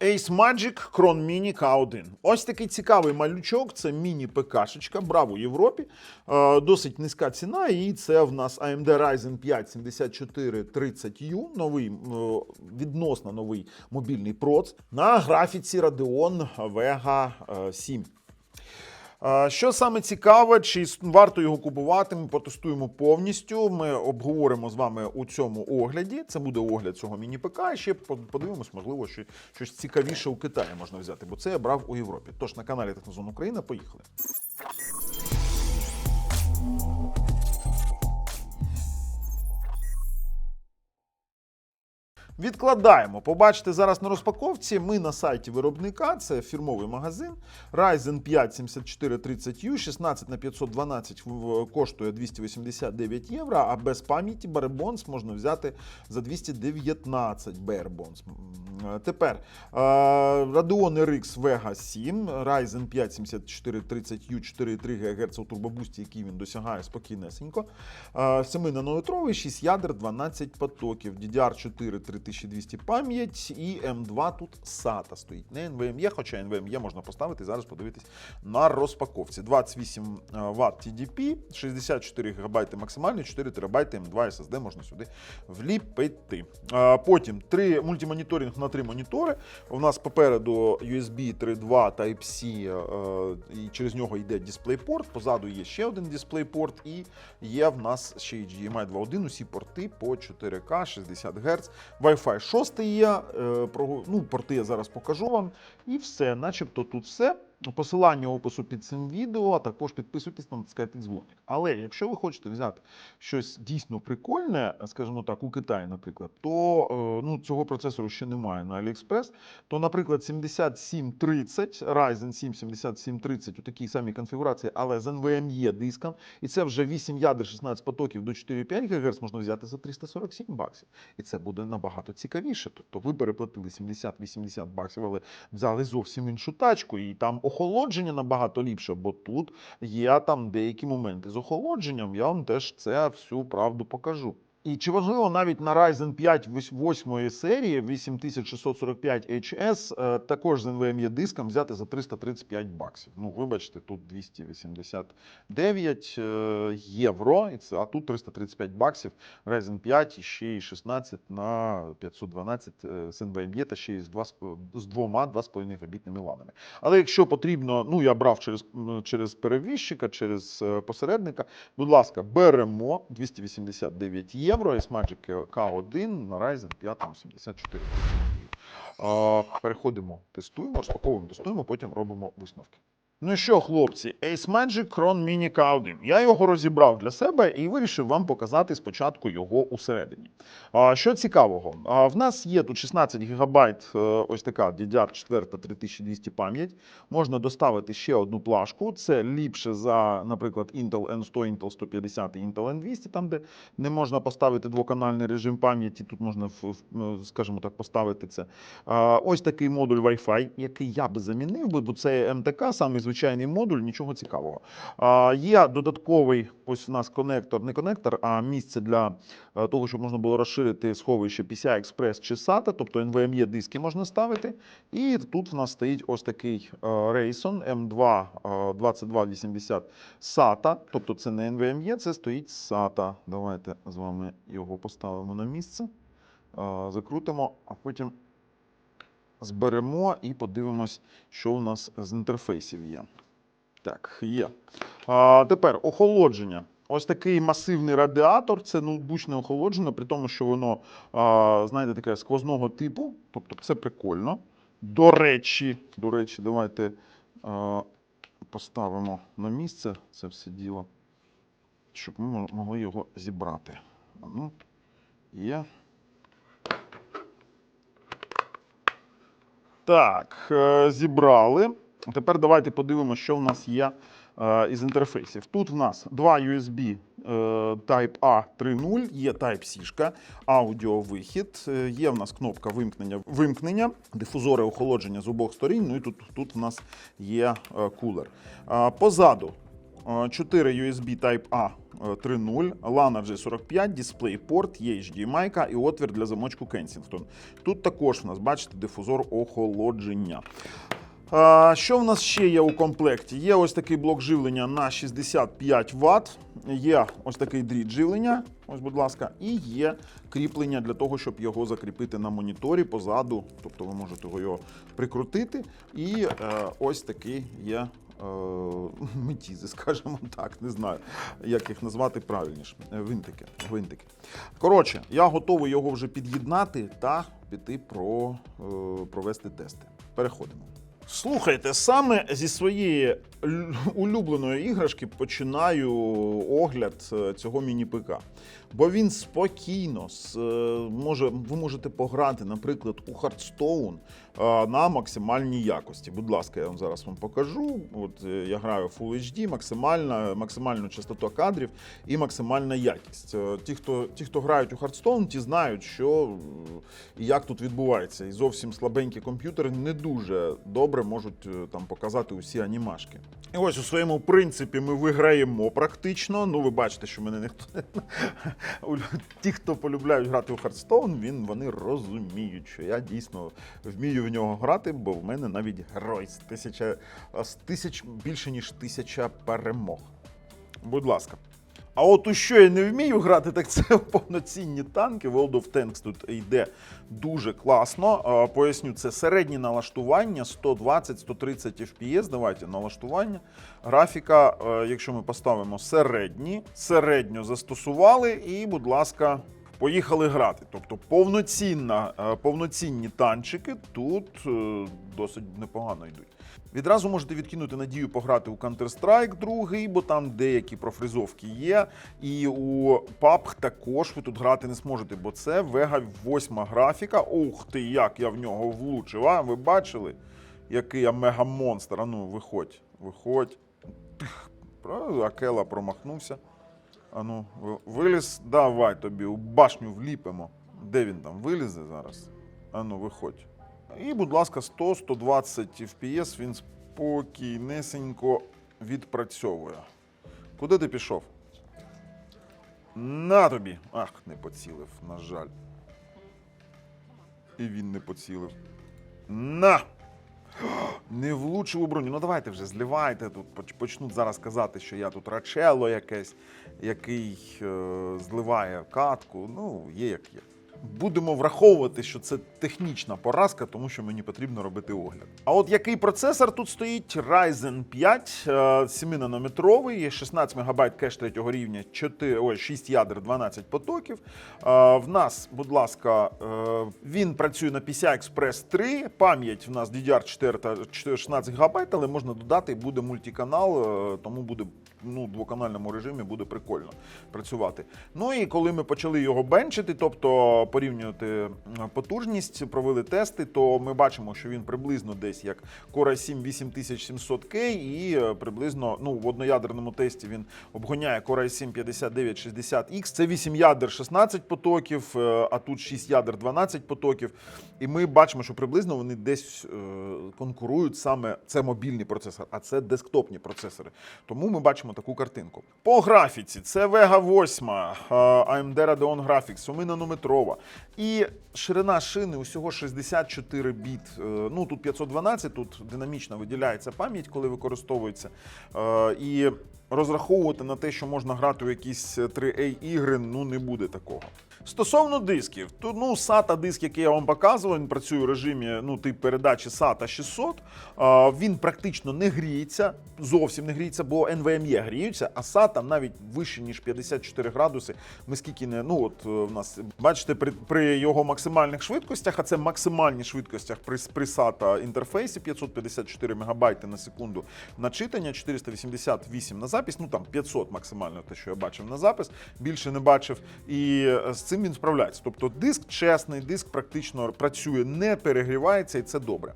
Ace Magic Cron Mini K1. Ось такий цікавий малючок. Це міні-ПКшечка, браво Європі. Е, досить низька ціна. І це в нас AMD Ryzen 5 7430U, новий, е, відносно новий мобільний проц на графіці Radeon Vega е, 7. Що саме цікаве, чи варто його купувати, ми потестуємо повністю. Ми обговоримо з вами у цьому огляді. Це буде огляд цього міні-ПК. І ще по- подивимось, можливо, що щось цікавіше у Китаї можна взяти, бо це я брав у Європі. Тож на каналі Технозон Україна. Поїхали. Відкладаємо. Побачите зараз на розпаковці. Ми на сайті виробника, це фірмовий магазин. Ryzen 5 7430U, 16 на 512 коштує 289 євро, а без пам'яті Barebones можна взяти за 219 Bare Bones. М, е, Тепер е, Radeon RX Vega 7, Ryzen 5 7430U 4,3 ГГц у турбобусті, який він досягає спокійнесенько. 7 нанометровий, 6 ядер, 12 потоків, DDR4 3200 пам'ять і M2 тут SATA стоїть. Не NVMe, хоча NVMe можна поставити зараз подивитись на розпаковці. 28 Вт TDP, 64 ГБ максимально, 4 ТБ M2 SSD можна сюди вліпити. Потім три мультимоніторинг на три монітори. У нас попереду USB 3.2 Type-C, е, і через нього йде DisplayPort, позаду є ще один DisplayPort, і є в нас ще HDMI 2.1, усі порти по 4К, 60 Гц. Wi-Fi 6 є, е, ну, порти я зараз покажу вам. І все, начебто тут все. Посилання опису під цим відео, а також підписуйтесь натискайте дзвоник. Але якщо ви хочете взяти щось дійсно прикольне, скажімо так, у Китаї, наприклад, то е, ну, цього процесору ще немає на AliExpress, то, наприклад, 7730, Ryzen 7 7730 у такій самій конфігурації, але з NVMe диском, і це вже 8 ядер, 16 потоків до 4,5 ГГц можна взяти за 347 баксів. І це буде набагато цікавіше. Тобто ви переплатили 70-80 баксів, але взяли зовсім іншу тачку, і там охолодження набагато ліпше, бо тут є там деякі моменти з охолодженням. Я вам теж це всю правду покажу. І чи важливо навіть на Ryzen 5 8 серії 8645 HS е, також з NVMe диском взяти за 335 баксів. Ну, вибачте, тут 289 е, євро, а тут 335 баксів. Ryzen 5 і ще й 16 на 512 е, з NVMe та ще й з, 2, з двома 2,5 габітними ланами. Але якщо потрібно, ну я брав через, через перевізчика, через посередника, будь ласка, беремо 289 євро і Magic K1 на Ryzen 5 84 Переходимо, тестуємо, розпаковуємо, тестуємо, потім робимо висновки. Ну що, хлопці, Ace Magic Cron Mini K1. Я його розібрав для себе і вирішив вам показати спочатку його усередині. А, що цікавого, а, в нас є тут 16 ГБ ось така DDR4 3200 пам'ять. Можна доставити ще одну плашку. Це ліпше за, наприклад, Intel N100, Intel 150 і Intel N200, там, де не можна поставити двоканальний режим пам'яті. Тут можна, в- скажімо так, поставити це. А, Ось такий модуль Wi-Fi, який я би замінив бо це МТК, самий звичайний модуль, нічого цікавого. А, Є додатковий ось у нас конектор, не конектор, а місце для е, того, щоб можна було розширити сховище PCI Express чи SATA, тобто NVMe диски можна ставити. І тут в нас стоїть ось такий е, Rayson M2 е, 2280 SATA, тобто це не NVMe, це стоїть SATA. Давайте з вами його поставимо на місце, е, закрутимо, а потім зберемо і подивимось, що у нас з інтерфейсів є. Так, є. А, тепер охолодження. Ось такий масивний радіатор, це ноутбучне охолодження, при тому, що воно, а, знаєте, таке сквозного типу. Тобто це прикольно. До речі, до речі, давайте а, поставимо на місце це все діло, щоб ми могли його зібрати. Ну, є. Так, е, зібрали. Тепер давайте подивимося, що в нас є е, із інтерфейсів. Тут в нас два USB е, Type A 3.0, є Type-C, аудіовихід, є в нас кнопка вимкнення, вимкнення, дифузори охолодження з обох сторін. Ну і тут, тут в нас є кулер. Позаду 4 USB Type-A е, 3.0, LAN G45, DisplayPort, HDMI і отвір для замочку Kensington. Тут також в нас, бачите, дифузор охолодження. Що в нас ще є у комплекті? Є ось такий блок живлення на 65 Вт, є ось такий дріт живлення, ось, будь ласка, і є кріплення для того, щоб його закріпити на моніторі позаду. Тобто ви можете його прикрутити. І е, ось такий є. Е, Метізи, скажімо так, не знаю, як їх назвати правильніше. Е, Винтики. Коротше, я готовий його вже під'єднати та піти про, е, провести тести. Переходимо. Слухайте, саме зі своєї улюбленої іграшки починаю огляд цього міні-ПК. Бо він спокійно е, може, ви можете пограти, наприклад, у Hearthstone е, на максимальній якості. Будь ласка, я вам зараз вам покажу. От е, я граю Full HD, максимальна, максимальна частота кадрів і максимальна якість. Ті, хто, ті, хто грають у Hearthstone, ті знають, що і як тут відбувається. І зовсім слабенькі комп'ютери не дуже добре можуть там показати усі анімашки. І ось у своєму принципі ми виграємо практично. Ну, ви бачите, що мене ніхто ті, хто полюбляють грати у Хардстоун, він вони розуміють, що я дійсно вмію в нього грати, бо в мене навіть герой з тисяча з тисяч більше ніж тисяча перемог. Будь ласка. А от у що я не вмію грати, так це повноцінні танки. World of Tanks тут йде дуже класно. Поясню, це середні налаштування 120-130 FPS. Давайте налаштування. Графіка, е, якщо ми поставимо середні, середньо застосували, і, будь ласка, поїхали грати. Тобто повноцінна, е, повноцінні танчики тут е, досить непогано йдуть. Відразу можете відкинути надію пограти у Counter-Strike 2, бо там деякі профризовки є. І у PUBG також ви тут грати не зможете, бо це Vega 8 графіка. Ух ти, як я в нього влучив. А ви бачили, який я мега-монстр? А ну, виходь, виходь. Акела промахнувся. А ну, виліз, давай тобі у башню вліпимо. Де він там вилізе зараз? А ну, виходь. І, будь ласка, 100-120 FPS він спокійнесенько відпрацьовує. Куди ти пішов? На тобі. Ах, не поцілив, на жаль. І він не поцілив. На! Не влучив у броню. Ну давайте вже зливайте тут. Почнуть зараз казати, що я тут рачело якесь, який е, зливає катку. Ну, є як є. Будемо враховувати, що це технічна поразка, тому що мені потрібно робити огляд. А от який процесор тут стоїть? Ryzen 5 е, 7-нанометровий, 16 МБ кеш третього рівня, 4, ой, 6 ядер, 12 потоків. Е, В нас, будь ласка, е, він працює на PCI Express 3, пам'ять в нас DDR4 та 16 ГБ, але можна додати, буде мультиканал, е, тому буде ну, двоканальному режимі буде прикольно працювати. Ну і коли ми почали його бенчити, тобто порівнювати потужність, провели тести, то ми бачимо, що він приблизно десь як Core i7 8700K і е, приблизно ну, в одноядерному тесті він обгоняє Core i7 5960X. Це 8 ядер 16 потоків, е, а тут 6 ядер 12 потоків. І ми бачимо, що приблизно вони десь е, конкурують саме це мобільний процесор, а це десктопні процесори. Тому ми бачимо таку картинку. По графіці це Vega 8, е, AMD Radeon Graphics, 7-нанометрова. І ширина шини усього 64 біт. Е, Ну тут 512, тут динамічно виділяється пам'ять, коли використовується. Е, І розраховувати на те, що можна грати у якісь 3A ігри, ну не буде такого. Стосовно дисків, то ну SATA диск, який я вам показував, він працює у режимі ну, тип передачі SATA 600. А, він практично не гріється, зовсім не гріється, бо NVMe гріються, а SATA навіть вище ніж 54 градуси. Ми скільки не ну от е, в нас бачите, при, при його максимальних швидкостях, а це максимальні швидкостях при, при SATA інтерфейсі 554 МБ на секунду на читання, 488 на запис. Ну там 500 максимально те, що я бачив на запис. Більше не бачив. І е, з цим він справляється. Тобто диск чесний, диск практично працює, не перегрівається, і це добре.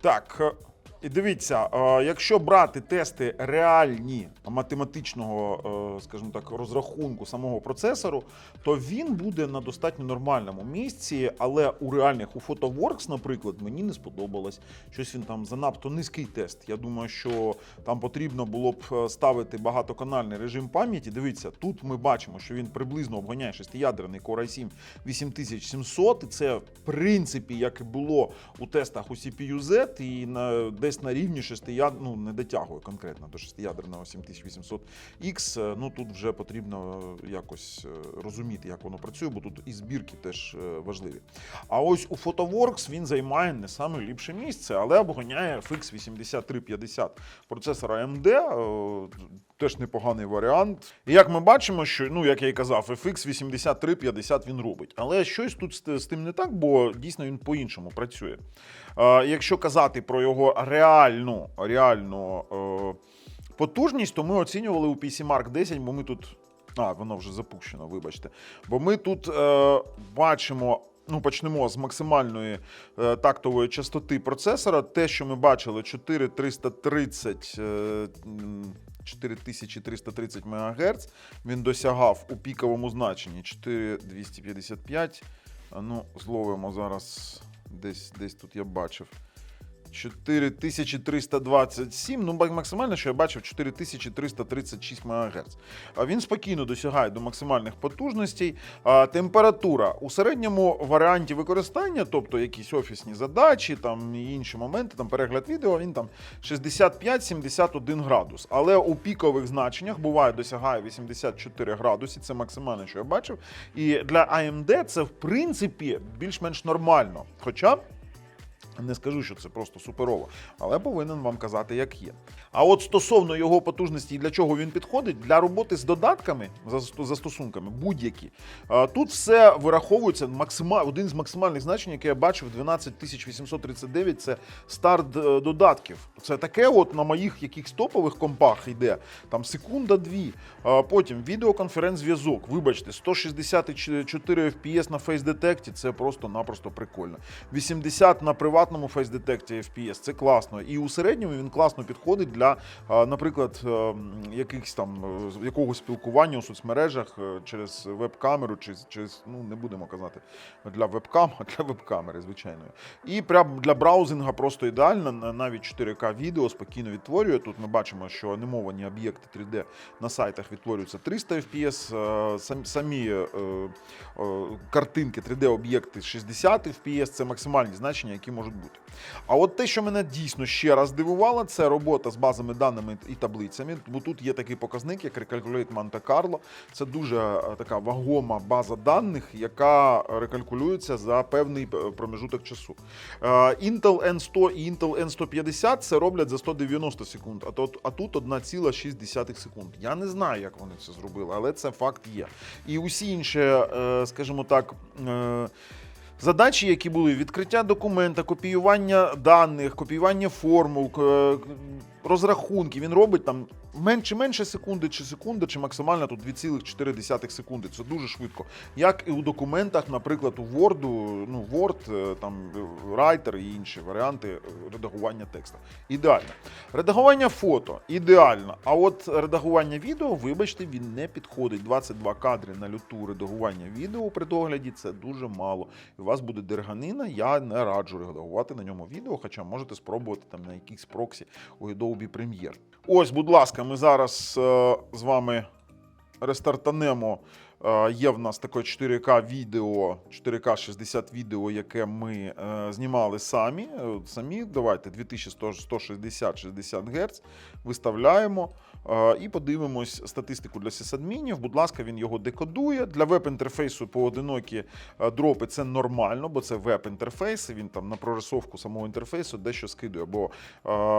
Так. І дивіться, е, якщо брати тести реальні математичного, е, скажімо так, розрахунку самого процесору, то він буде на достатньо нормальному місці, але у реальних у PhotoWorks, наприклад, мені не сподобалось. Щось він там занадто низький тест. Я думаю, що там потрібно було б е, ставити багатоканальний режим пам'яті. Дивіться, тут ми бачимо, що він приблизно обганяє шестиядерний Core i7 8700. І це в принципі як і було у тестах у CPU-Z, і на десь на рівні шестияд... ну не дотягує конкретно до шестиядерного 7800X. Е, Ну тут вже потрібно якось е, розуміти, як воно працює, бо тут і збірки теж е, важливі. А ось у PhotoWorks він займає не саме ліпше місце, але обганяє FX 8350 процесора AMD. Теж непоганий варіант. І як ми бачимо, що ну як я і казав, FX 8350 він робить. Але щось тут з, з тим не так, бо дійсно він по-іншому працює. Е, якщо казати про його реальну, реальну е, потужність, то ми оцінювали у PC Mark 10, бо ми тут. А, воно вже запущено, вибачте. Бо ми тут е, бачимо. Ну, почнемо з максимальної е, тактової частоти процесора. Те, що ми бачили, 4330, е, 4330 МГц, він досягав у піковому значенні 4255. Ну, зловимо зараз. Десь, десь тут я бачив. 4327, ну максимально, що я бачив, 4336 МГц. Він спокійно досягає до максимальних потужностей. Температура у середньому варіанті використання, тобто якісь офісні задачі, там інші моменти, там перегляд відео, він там 65-71 градус. Але у пікових значеннях буває досягає 84 градуси. Це максимально, що я бачив. І для AMD це в принципі більш-менш нормально. Хоча. Не скажу, що це просто суперово, але повинен вам казати, як є. А от стосовно його потужності і для чого він підходить, для роботи з додатками, застосунками, будь-які. Тут все вираховується максима... один з максимальних значень, яке я бачив, 12839 це старт е, додатків. Це таке, от на моїх якихось топових компах йде там секунда-дві. Потім відеоконференц-зв'язок. Вибачте, 164 FPS на Face Detect це просто-напросто прикольно. 80 на приватному Face Detect FPS це класно. І у середньому він класно підходить для, наприклад, е, якихось там е, якогось спілкування у соцмережах е, через веб-камеру, чи через, ну не будемо казати для веб-кам, а для веб-камери, звичайно. І прям для браузинга просто ідеально, навіть 4К відео спокійно відтворює. Тут ми бачимо, що анімовані об'єкти 3D на сайтах відтворюються 300 FPS, е, самі е, е, картинки 3D-об'єкти 60 FPS, це максимальні значення, які можуть бути. А от те, що мене дійсно ще раз дивувало, це робота з базами даними і таблицями. Бо тут є такий показник, як Monte Carlo. Це дуже е, така вагома база даних, яка рекалькулюється за певний е, промежуток часу. Е, Intel N100 і Intel N150 це роблять за 190 секунд, а тут, 1,6 секунд. Я не знаю, як вони це зробили, але це факт є. І усі інші, скажімо так. Задачі, які були відкриття документа, копіювання даних, копіювання формул, розрахунки. Він робить там менше менше секунди чи секунди, чи максимально тут 2,4 секунди. Це дуже швидко. Як і у документах, наприклад, у Word, ну Word, е, там е, Writer і інші варіанти е, редагування тексту. Ідеально. Редагування фото ідеально. А от редагування відео, вибачте, він не підходить. 22 кадри на люту редагування відео при догляді це дуже мало. І у вас буде дерганина. Я не раджу редагувати на ньому відео, хоча можете спробувати там на якихось проксі у Adobe Premiere. Ось, будь ласка, ми зараз е, з вами рестартанемо. Е, Є в нас таке 4К відео, 4К 60 відео, яке ми е, знімали самі. Е, Самі давайте 2160-60 Гц виставляємо і подивимось статистику для сисадмінів. Будь ласка, він його декодує. Для веб-інтерфейсу поодинокі дропи це нормально, бо це веб-інтерфейс. Він там на прорисовку самого інтерфейсу дещо скидує. Бо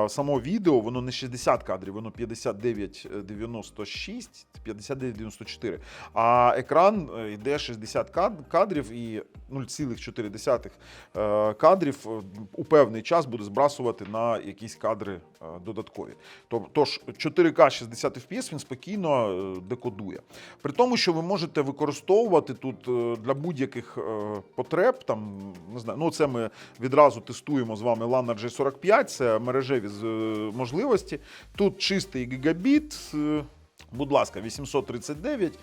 само відео воно не 60 кадрів, воно 59-96, 59-94. А екран е, йде 60 кадрів і 0,4 е, кадрів е, у певний час буде збрасувати на якісь кадри додаткові. Тож 4К 60 FPS він спокійно декодує. При тому, що ви можете використовувати тут для будь-яких потреб, там не знаю, ну це ми відразу тестуємо з вами LAN RJ45, це мережеві можливості. Тут чистий гігабіт. Будь ласка, 839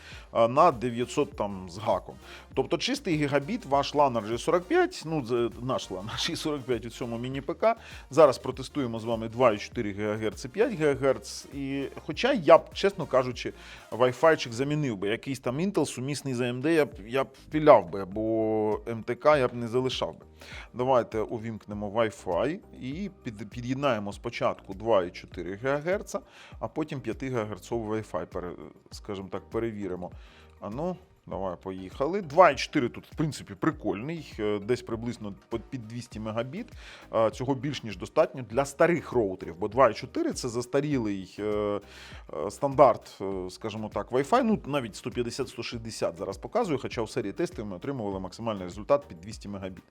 на 900 там з гаком. Тобто чистий гігабіт, ваш LAN RJ45, ну наш LAN RJ45 у цьому міні-ПК. Зараз протестуємо з вами 2,4 ГГц і 5 ГГц. І хоча я б, чесно кажучи, Wi-Fi замінив би. Якийсь там Intel сумісний з AMD я б, я б впіляв би, бо МТК я б не залишав би. Давайте увімкнемо Wi-Fi і під'єднаємо спочатку 2,4 ГГц, а потім 5 ГГц Wi-Fi, пере, скажімо так, перевіримо. А ну, давай, поїхали. 2,4 тут, в принципі, прикольний, е, десь приблизно під 200 Мбіт. Е, Цього більш ніж достатньо для старих роутерів, бо 2,4 це застарілий е, е, стандарт, скажімо так, Wi-Fi. Ну, навіть 150-160 зараз показую, хоча в серії тестів ми отримували максимальний результат під 200 Мбіт.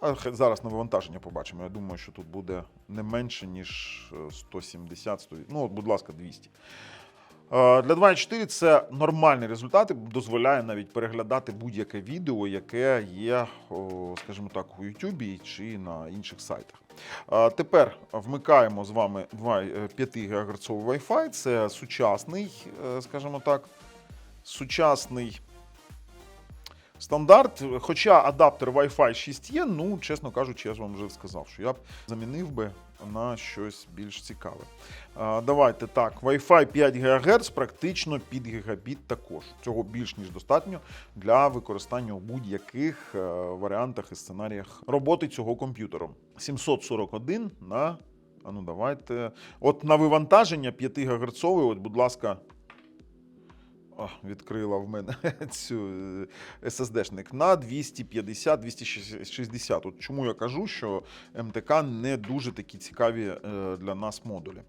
А зараз на вивантаження побачимо. Я думаю, що тут буде не менше, ніж е, 170, 100, ну, от, будь ласка, 200. Е, Для 2.4 це нормальний результат і дозволяє навіть переглядати будь-яке відео, яке є, скажімо так, у Ютубі чи на інших сайтах. Е, Тепер вмикаємо з вами 2, е, 5 ГГц Wi-Fi. Це сучасний, скажімо так, сучасний стандарт. Хоча адаптер Wi-Fi 6 є, ну, чесно кажучи, я ж вам вже сказав, що я б замінив би на щось більш цікаве. А, Давайте так, Wi-Fi 5 ГГц практично під гігабіт також. Цього більш ніж достатньо для використання у будь-яких е, варіантах і сценаріях роботи цього комп'ютеру. 741 на. А ну давайте. От на вивантаження 5 ГГц, от, будь ласка. О, відкрила в мене цю е, SSD-шник на 250-260. От чому я кажу, що МТК не дуже такі цікаві е, для нас модулі.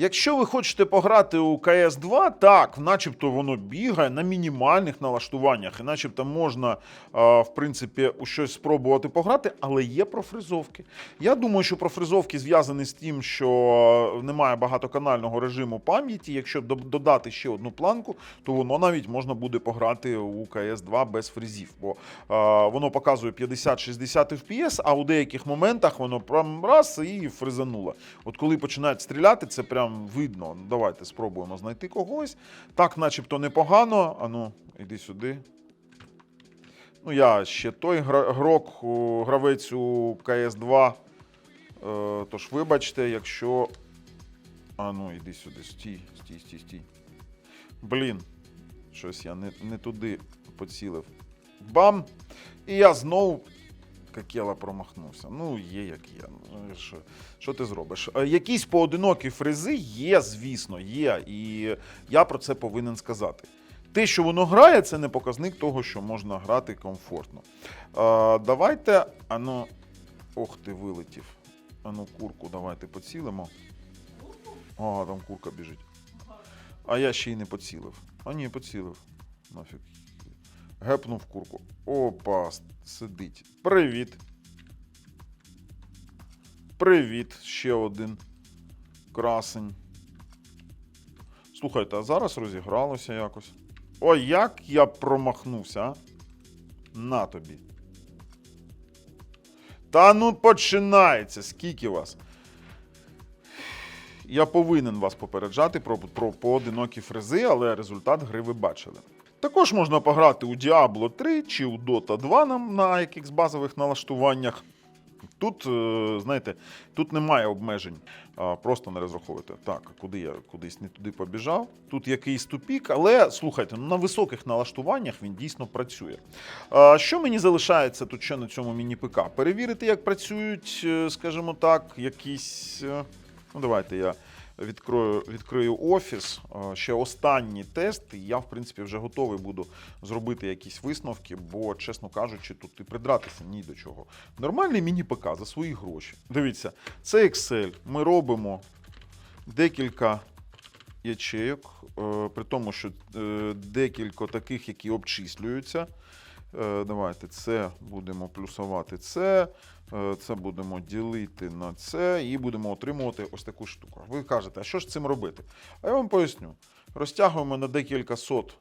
Якщо ви хочете пограти у КС 2, так, начебто воно бігає на мінімальних налаштуваннях, і начебто можна, в принципі, у щось спробувати пограти, але є профризовки. Я думаю, що профризовки зв'язані з тим, що немає багатоканального режиму пам'яті. Якщо додати ще одну планку, то воно навіть можна буде пограти у КС 2 без фрізів, бо воно показує 50-60 FPS, а у деяких моментах воно прям раз і фризануло. От коли починають стріляти, це прям видно. Давайте спробуємо знайти когось. Так, начебто непогано. Ану, іди сюди. Ну, я ще той грок, гравець у КС 2. Е, тож, вибачте, якщо. А ну, іди сюди, стій, стій, стій, стій. Блін, щось я не, не туди поцілив. Бам! І я знову Какела промахнувся. Ну, є як є. Ну, Що, що ти зробиш? Е, Якісь поодинокі фризи є, звісно, є. І я про це повинен сказати. Те, що воно грає, це не показник того, що можна грати комфортно. Е, давайте. Ану. Ох ти, вилетів. Ану, курку давайте поцілимо. О, там курка біжить. А я ще й не поцілив. А ні, поцілив. Нафіг. Гепнув курку. Опа, сидить. Привіт. Привіт, ще один красень. Слухайте, а зараз розігралося якось. Ой, як я промахнувся, а? На тобі. Та ну починається. Скільки вас? Я повинен вас попереджати про, про поодинокі фрези, але результат гри ви бачили. Також можна пограти у Diablo 3 чи у Dota 2 на, якихось базових налаштуваннях. Тут, е, знаєте, тут немає обмежень, просто не розраховуйте. Так, куди я кудись не туди побіжав. Тут якийсь тупік, але слухайте, на високих налаштуваннях він дійсно працює. Що мені залишається тут ще на цьому міні-ПК? Перевірити, як працюють, е, скажімо так, якісь. е, Ну, давайте я відкрою, відкрию офіс. Е, Ще останній тест, і я, в принципі, вже готовий буду зробити якісь висновки, бо, чесно кажучи, тут і придратися ні до чого. Нормальний міні-ПК за свої гроші. Дивіться, це Excel. Ми робимо декілька ячейок, е, при тому, що е, декілька таких, які обчислюються. Е, Давайте це будемо плюсувати це, е, це будемо ділити на це і будемо отримувати ось таку штуку. Ви кажете, а що ж цим робити? А я вам поясню. Розтягуємо на декілька сот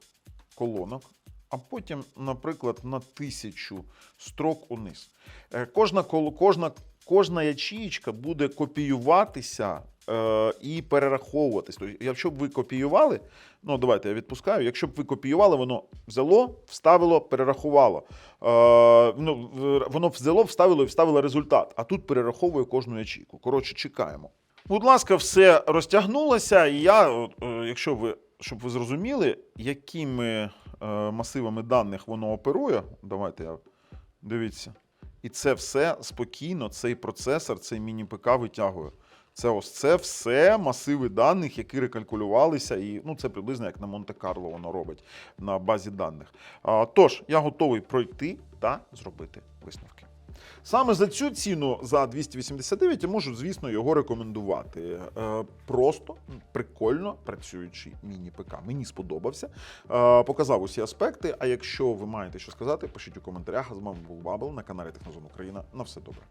колонок, а потім, наприклад, на тисячу строк униз. Е, Кожна, кожна, кожна ячієчка буде копіюватися е, і перераховуватись. Тобто, якщо б ви копіювали, ну давайте я відпускаю. Якщо б ви копіювали, воно взяло, вставило, перерахувало. Е, ну, воно взяло, вставило і вставило результат. А тут перераховує кожну ячейку. Коротше, чекаємо. Будь ласка, все розтягнулося, і я, е, якщо ви, щоб ви зрозуміли, якими е, масивами даних воно оперує, давайте я дивіться. І це все спокійно, цей процесор, цей міні-ПК витягує. Це ось це все масиви даних, які рекалькулювалися, і ну це приблизно як на Монте-Карло воно робить на базі даних. А, тож я готовий пройти та зробити висновки. Саме за цю ціну за 289 я можу, звісно, його рекомендувати. Е, Просто прикольно працюючий міні-ПК. Мені сподобався. Е, Показав усі аспекти. А якщо ви маєте що сказати, пишіть у коментарях. А з вами був Бабл на каналі Технозон Україна. На все добре.